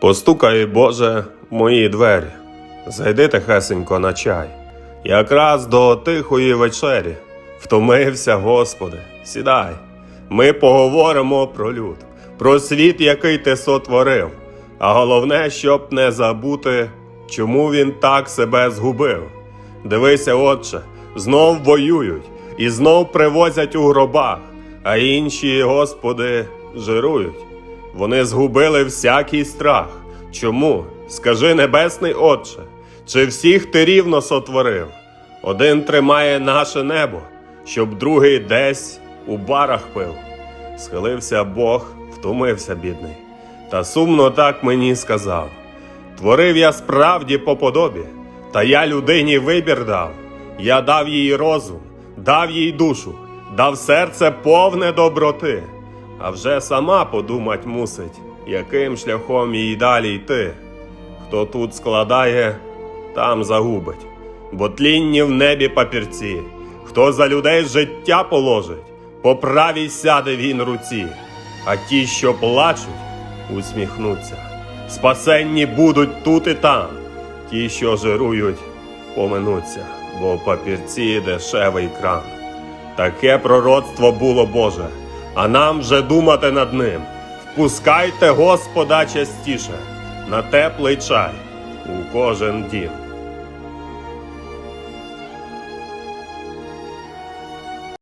Постукай, Боже, в мої двері, зайди тихесенько на чай. Якраз до тихої вечері втомився, Господи, сідай. Ми поговоримо про люд, про світ, який ти сотворив. А головне, щоб не забути, чому він так себе згубив. Дивися, отче, знов воюють і знов привозять у гробах, а інші, Господи, жирують. Вони згубили всякий страх. Чому? Скажи, небесний Отче, чи всіх ти рівно сотворив? Один тримає наше небо, щоб другий десь у барах пив. Схилився Бог, втомився, бідний, та сумно так мені сказав. Творив я справді по подобі, та я людині вибір дав. Я дав їй розум, дав їй душу, дав серце повне доброти. А вже сама подумать мусить, яким шляхом їй далі йти. Хто тут складає, там загубить, бо тлінні в небі папірці, хто за людей життя положить, по правій сяде він руці, а ті, що плачуть, усміхнуться. Спасенні будуть тут і там, ті, що жирують, поминуться, бо папірці дешевий крам. Таке пророцтво було Боже, а нам вже думати над ним. Впускайте Господа частіше на теплий чай у кожен дім.